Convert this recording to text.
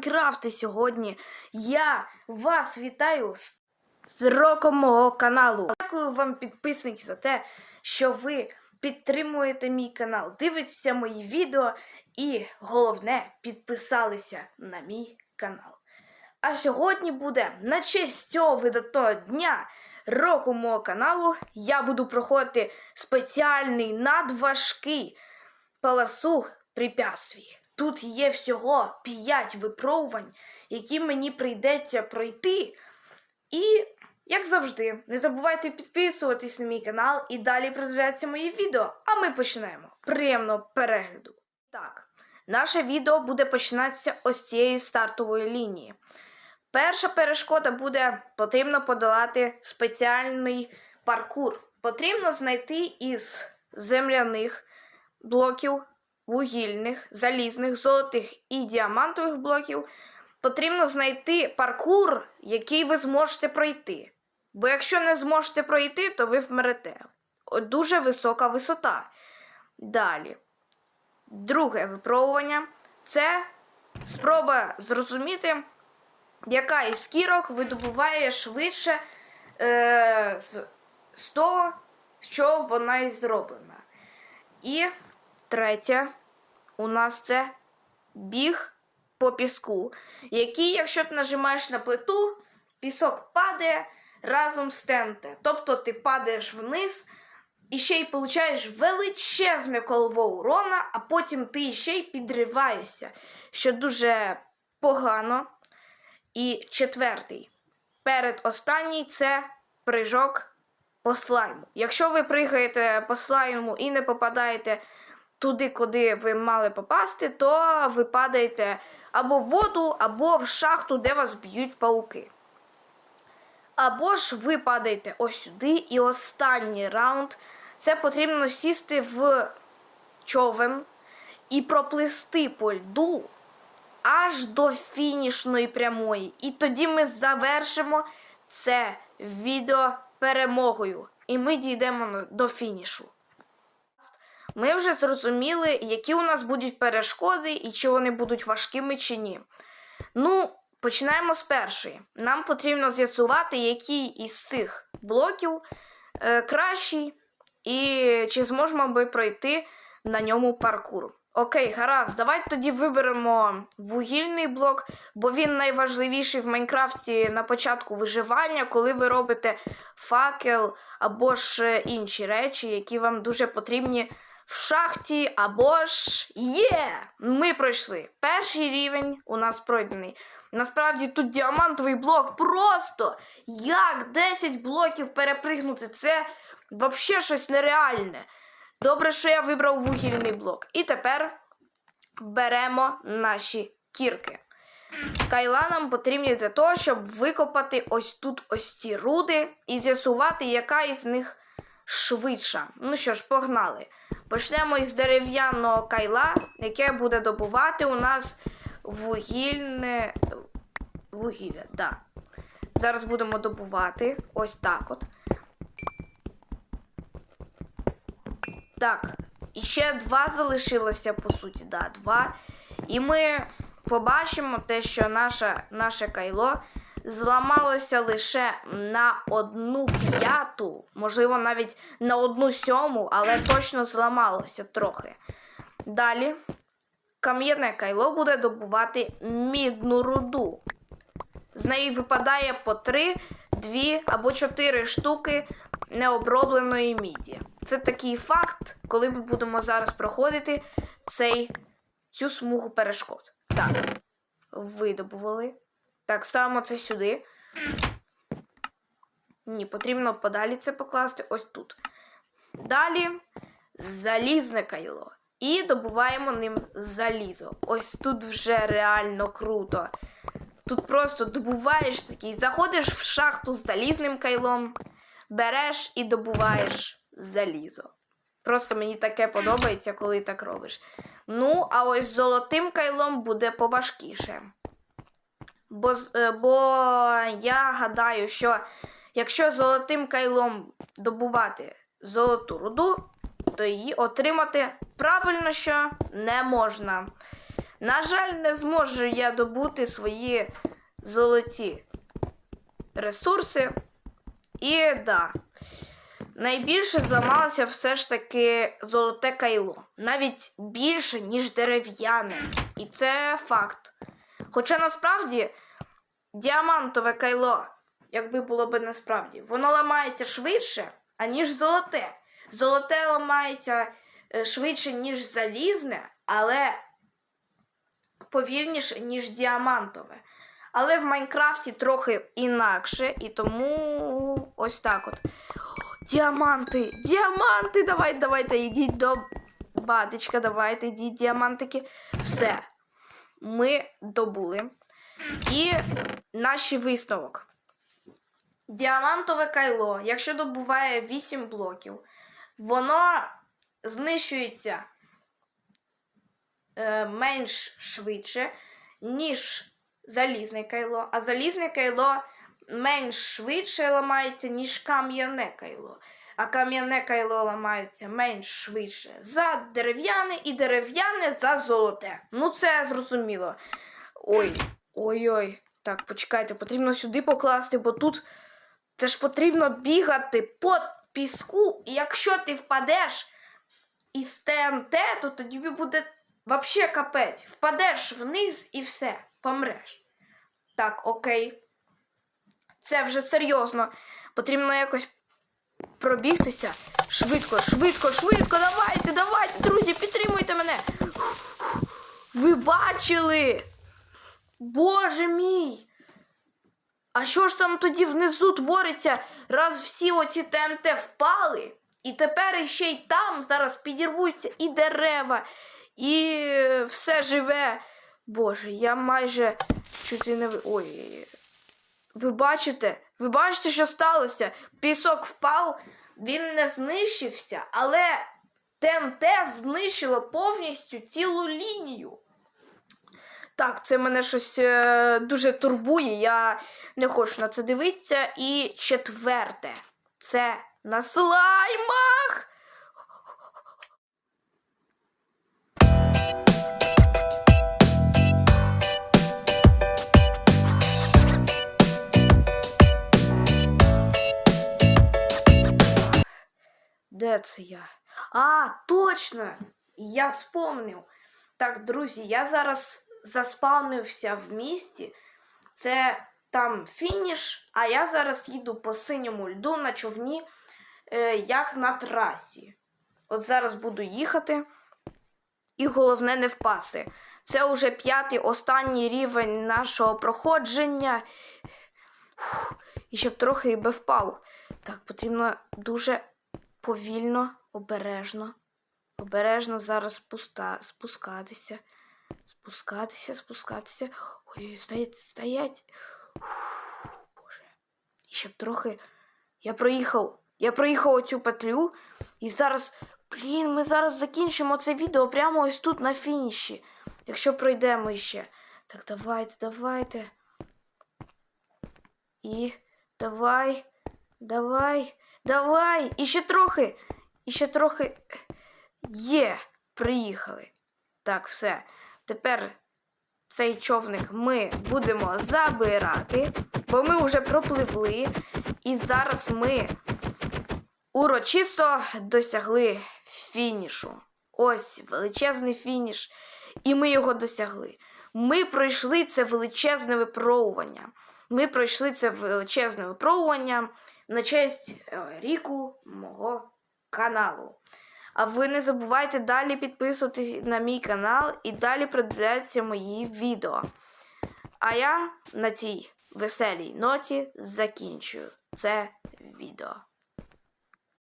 привіт! Ми граємо в Майнкрафт і сьогодні. Я вас вітаю з, роком мого каналу. Дякую вам, підписники, за те, що ви підтримуєте мій канал, дивитеся мої відео і головне підписалися на мій канал. А сьогодні буде на честь цього видатного дня року мого каналу. Я буду проходити спеціальний надважкий полосу препятствий. Тут є всього 5 випробувань, які мені прийдеться пройти. І, як завжди, не забувайте підписуватись на мій канал і далі продивлятися мої відео. А ми починаємо. Приємного перегляду. Так, наше відео буде починатися ось цієї стартової лінії. Перша перешкода буде потрібно подолати спеціальний паркур. Потрібно знайти із земляних блоків, вугільних, залізних, золотих і діамантових блоків. Потрібно знайти паркур, який ви зможете пройти. Бо якщо не зможете пройти, то ви вмрете. Дуже висока висота. Далі. Друге випробування це спроба зрозуміти, яка із кірок видобуває швидше е, з, з того, що вона і зроблена. І третє, у нас це біг по піску, який, якщо ти нажимаєш на плиту, пісок падає разом з ТНТ. Тобто ти падаєш вниз і ще й получаєш величезне колово урона, а потім ти ще й підриваєшся, що дуже погано. І четвертий. Перед останній це прыжок по слайму. Якщо ви пригаєте по слайму і не попадаєте туди, куди ви мали попасти, то ви падаєте або в воду, або в шахту, де вас б'ють пауки. Або ж ви падаєте ось сюди, і останній раунд це потрібно сісти в човен і проплисти по льду аж до фінішної прямої. І тоді ми завершимо це відео перемогою. І ми дійдемо до фінішу. Ми вже зрозуміли, які у нас будуть перешкоди і чи вони будуть важкими чи ні. Ну, починаємо з першої. Нам потрібно з'ясувати, який із цих блоків е, кращий, і чи зможемо ми пройти на ньому паркур. Окей, гаразд, давайте тоді виберемо вугільний блок, бо він найважливіший в Майнкрафті на початку виживання, коли ви робите факел або ж е, інші речі, які вам дуже потрібні в шахті, або ж є! Ми пройшли. Перший рівень у нас пройдений. Насправді тут діамантовий блок просто як 10 блоків перепригнути. Це взагалі щось нереальне. Добре, що я вибрав вугільний блок. І тепер беремо наші кірки. Кайла нам потрібні для того, щоб викопати ось тут ось ці руди і з'ясувати, яка із них швидша. Ну що ж, погнали. Почнемо із дерев'яного кайла, яке буде добувати у нас вугільне вугілля. Да. Зараз будемо добувати ось так от. Так, і ще два залишилося, по суті, да, два. І ми побачимо те, що наше, наше кайло зламалося лише на одну п'яту, можливо, навіть на одну сьому, але точно зламалося трохи. Далі кам'яне кайло буде добувати мідну руду. З неї випадає по 3, 2 або 4 штуки необробленої міді. Це такий факт, коли ми будемо зараз проходити цей, цю смугу перешкод. Так, видобували. Так, ставимо це сюди. Ні, потрібно подалі це покласти ось тут. Далі залізне кайло. І добуваємо ним залізо. Ось тут вже реально круто. Тут просто добуваєш такий, заходиш в шахту з залізним кайлом, береш і добуваєш залізо. Просто мені таке подобається, коли так робиш. Ну, а ось з золотим кайлом буде поважкіше. Бо, е, бо я гадаю, що якщо золотим кайлом добувати золоту руду, то її отримати правильно що не можна. На жаль, не зможу я добути свої золоті ресурси. І да. Найбільше зламалося все ж таки золоте кайло. Навіть більше, ніж дерев'яне. І це факт. Хоча насправді діамантове кайло, якби було б насправді, воно ламається швидше, аніж золоте. Золоте ламається е, швидше, ніж залізне, але повільніше, ніж діамантове. Але в Майнкрафті трохи інакше, і тому ось так от. Діаманти! Діаманти! Давайте, давайте, йдіть до батечка, давайте, йдіть, діамантики. Все. Ми добули. І наш висновок. Діамантове кайло, якщо добуває 8 блоків, воно знищується е, менш швидше, ніж залізне кайло, а залізне кайло менш швидше ламається, ніж кам'яне кайло. А кам'яне кайло ламається менш швидше за дерев'яне і дерев'яне за золоте. Ну, це зрозуміло. Ой, ой-ой. Так, почекайте, потрібно сюди покласти, бо тут це ж потрібно бігати по піску, і якщо ти впадеш із ТНТ, то тоді буде вообще капець. Впадеш вниз і все, помреш. Так, окей. Це вже серйозно. Потрібно якось пробігтися. Швидко, швидко, швидко. Давайте, давайте, друзі, підтримуйте мене. Ви бачили? Боже мій! А що ж там тоді внизу твориться, раз всі оці ТНТ впали, і тепер іще й там зараз підірвуться і дерева, і все живе. Боже, я майже чуть не ви. Ой. Ви бачите? Ви бачите, що сталося? Пісок впав, він не знищився, але ТНТ знищило повністю цілу лінію. Так, це мене щось е, дуже турбує, я не хочу на це дивитися. І четверте, це на слаймах. Це я? А, точно! Я спомнив. Так, друзі, я зараз заспавнився в місті. Це там фініш, а я зараз їду по синьому льду на човні, е, як на трасі. От зараз буду їхати. І головне не впасти. Це вже п'ятий останній рівень нашого проходження. Фух, і щоб трохи і би впав. Так, потрібно дуже повільно, обережно. Обережно зараз спуста, спускатися. Спускатися, спускатися. Ой, стоять, стоять. Фух, Боже. І щоб трохи. Я проїхав. Я проїхав оцю петлю. І зараз. Блін, ми зараз закінчимо це відео прямо ось тут на фініші. Якщо пройдемо іще. Так, давайте, давайте. І давай, давай, давай. І ще трохи. І ще трохи. Є, приїхали. Так, все. Тепер цей човник ми будемо забирати, бо ми вже пропливли. І зараз ми урочисто досягли фінішу. Ось величезний фініш. І ми його досягли. Ми пройшли це величезне випробування. Ми пройшли це величезне випробування на честь е, ріку мого каналу. А ви не забувайте далі підписуватись на мій канал і далі придивляйтеся мої відео. А я на цій веселій ноті закінчую це відео.